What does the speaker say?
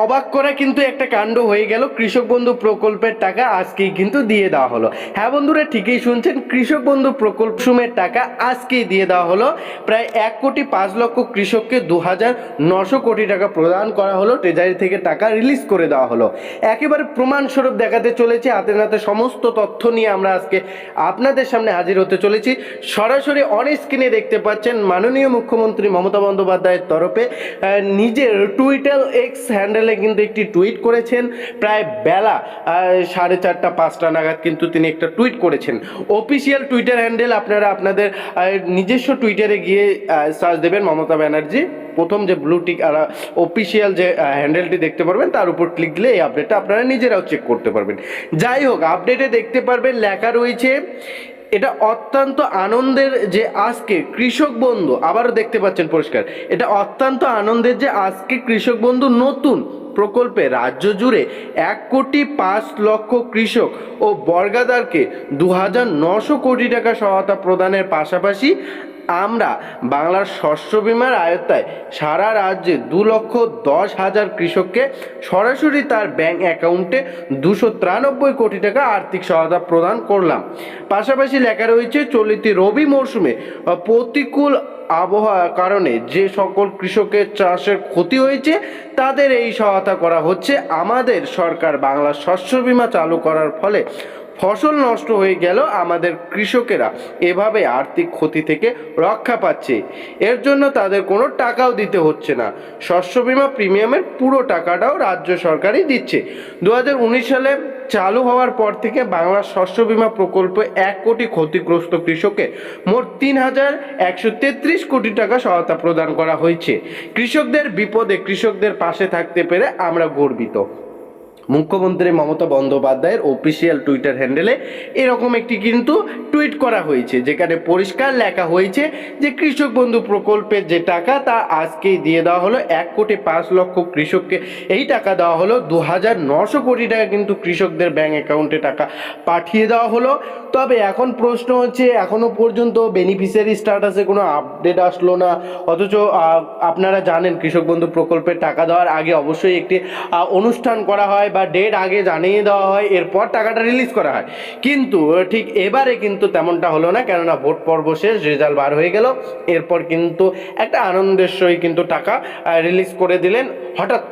অবাক করা কিন্তু একটা কাণ্ড হয়ে গেল। কৃষক বন্ধু প্রকল্পের টাকা আজকেই কিন্তু দিয়ে দেওয়া হলো। হ্যাঁ বন্ধুরা, ঠিকই শুনছেন, কৃষক বন্ধু প্রকল্প সুমের টাকা আজকেই দিয়ে দেওয়া হলো। প্রায় এক কোটি পাঁচ লক্ষ কৃষককে দু হাজার নশো কোটি টাকা প্রদান করা হলো ট্রেজারি থেকে টাকা রিলিজ করে দেওয়া হলো। একেবারে প্রমাণস্বরূপ দেখাতে চলেছে, হাতে নাতে সমস্ত তথ্য নিয়ে আমরা আজকে আপনাদের সামনে হাজির হতে চলেছি। সরাসরি অন স্ক্রিনে দেখতে পাচ্ছেন মাননীয় মুখ্যমন্ত্রী মমতা বন্দ্যোপাধ্যায়ের তরফে নিজের টুইটার এক্স হ্যান্ডেলে কিন্তু একটি টুইট করেছেন। প্রায় বেলা সাড়ে চারটা, পাঁচটা নাগাদ কিন্তু তিনি একটা টুইট করেছেন। অফিসিয়াল টুইটার হ্যান্ডেল আপনারা আপনাদের নিজস্ব টুইটারে গিয়ে সার্চ দেবেন মমতা ব্যানার্জি। প্রথম যে ব্লু টিক, আর অফিসিয়াল যে হ্যান্ডেলটি দেখতে পারবেন, তার উপর ক্লিক দিলে এই আপডেটটা আপনারা নিজেরাও চেক করতে পারবেন। যাই হোক, আপডেটে দেখতে পারবেন, লেখা রয়েছে এটা অত্যন্ত আনন্দের যে আজকে কৃষক বন্ধু, আবারও দেখতে পাচ্ছেন পরিষ্কার, এটা অত্যন্ত আনন্দের যে আজকে কৃষক বন্ধু নতুন প্রকল্পে রাজ্য জুড়ে এক কোটি পাঁচ লক্ষ কৃষক ও বর্গাদারকে দু হাজার নশো কোটি টাকা সহায়তা প্রদানের পাশাপাশি আমরা বাংলার শস্য বিমার আয়ত্তায় সারা রাজ্যে দু লক্ষ দশ হাজার কৃষককে সরাসরি তার ব্যাংক অ্যাকাউন্টে দুশো তিরানব্বই কোটি টাকা আর্থিক সহায়তা প্রদান করলাম। পাশাপাশি লেখা রয়েছে, চলিত রবি মরশুমে প্রতিকূল আবহাওয়ার কারণে যে সকল কৃষকের চাষের ক্ষতি হয়েছে, তাদের এই সহায়তা করা হচ্ছে। আমাদের সরকার বাংলা শস্য বীমা চালু করার ফলে ফসল নষ্ট হয়ে গেল, আমাদের কৃষকেরা এভাবে আর্থিক ক্ষতি থেকে রক্ষা পাচ্ছে। এর জন্য তাদের কোনো টাকাও দিতে হচ্ছে না। শস্য বীমা প্রিমিয়ামের পুরো টাকাটাও রাজ্য সরকারই দিচ্ছে। দু হাজার উনিশ সালে চালু হওয়ার পর থেকে বাংলার শস্য বিমা প্রকল্প এক কোটি ক্ষতিগ্রস্ত কৃষককে মোট তিন হাজার একশো তেত্রিশ কোটি টাকা সহায়তা প্রদান করা হয়েছে। কৃষকদের বিপদে কৃষকদের পাশে থাকতে পেরে আমরা গর্বিত। মুখ্যমন্ত্রী মমতা বন্দ্যোপাধ্যায়ের অফিসিয়াল টুইটার হ্যান্ডেলে এরকম একটি কিন্তু টুইট করা হয়েছে, যেখানে পরিষ্কার লেখা হয়েছে যে কৃষক বন্ধু প্রকল্পের যে টাকা তা আজকেই দিয়ে দেওয়া হলো। এক কোটি পাঁচ লক্ষ কৃষককে এই টাকা দেওয়া হলো। দু হাজার নশো কোটি টাকা কিন্তু কৃষকদের ব্যাংক অ্যাকাউন্টে টাকা পাঠিয়ে দেওয়া হলো। তবে এখন প্রশ্ন হচ্ছে এখনও পর্যন্ত বেনিফিশিয়ারি স্ট্যাটাসে কোনো আপডেট আসলো না। অথচ আপনারা জানেন কৃষক বন্ধু প্রকল্পের টাকা দেওয়ার আগে অবশ্যই একটি অনুষ্ঠান করা হয়। বা ডেট আগে জানিয়ে দেওয়া হয়, এরপর টাকাটা রিলিজ করা হয় কিন্তু, ঠিক এবারে কিন্তু তেমনটা হলো না, কেননা ভোট পর্ব শেষ রেজাল্ট বার হয়ে গেল এরপর কিন্তু একটা আনন্দের সই কিন্তু টাকা রিলিজ করে দিলেন, হঠাৎ।